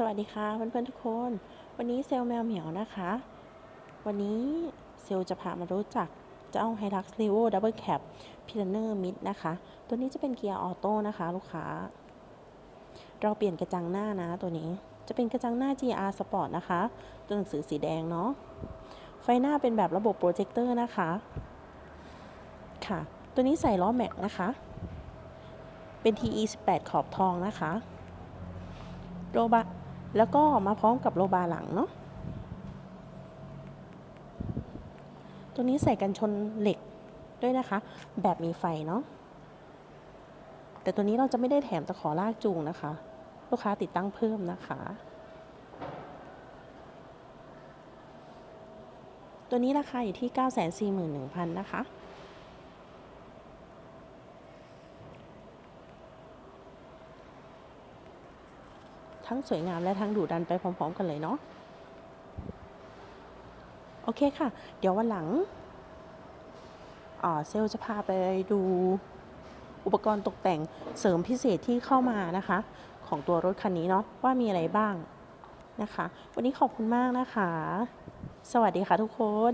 สวัสดีค่ะเพื่อนๆทุกคน วันนี้เซลแมวเหมียวนะคะ วันนี้เซลจะพามารู้จักเจ้า Hilux Levo Double Cab p i l n e r Mid นะคะ ตัวนี้จะเป็นเกียร์ออโต้นะคะลูกค้า เราเปลี่ยนกระจังหน้านะตัวนี้จะเป็นกระจังหน้า GR Sport นะคะ ตัวหนังสือสีแดงเนาะไฟหน้าเป็นแบบระบบโปรเจคเตอร์นะคะค่ะ ตัวนี้ใส่ล้อแม็กนะคะ เป็น TE 18 ขอบทองนะคะโลบา แล้วก็มาพร้อมกับโลบาหลังเนาะตัวนี้ใส่กันชนเหล็กด้วยนะคะ แบบมีไฟเนาะแต่ตัวนี้เราจะไม่ได้แถมตะขอลากจูงนะคะ ลูกค้าติดตั้งเพิ่มนะคะ ตัวนี้ราคาอยู่ที่ 941,000 นะคะ ทั้งสวยงามและทั้งดุดันไปพร้อม ๆ กันเลยเนาะโอเคค่ะ เดี๋ยววันหลังเซลลจะพาไปดูอุปกรณ์ตกแต่งเสริมพิเศษที่เข้ามานะคะ ของตัวรถคันนี้เนาะว่ามีอะไรบ้างนะคะ วันนี้ขอบคุณมากนะคะ สวัสดีค่ะทุกคน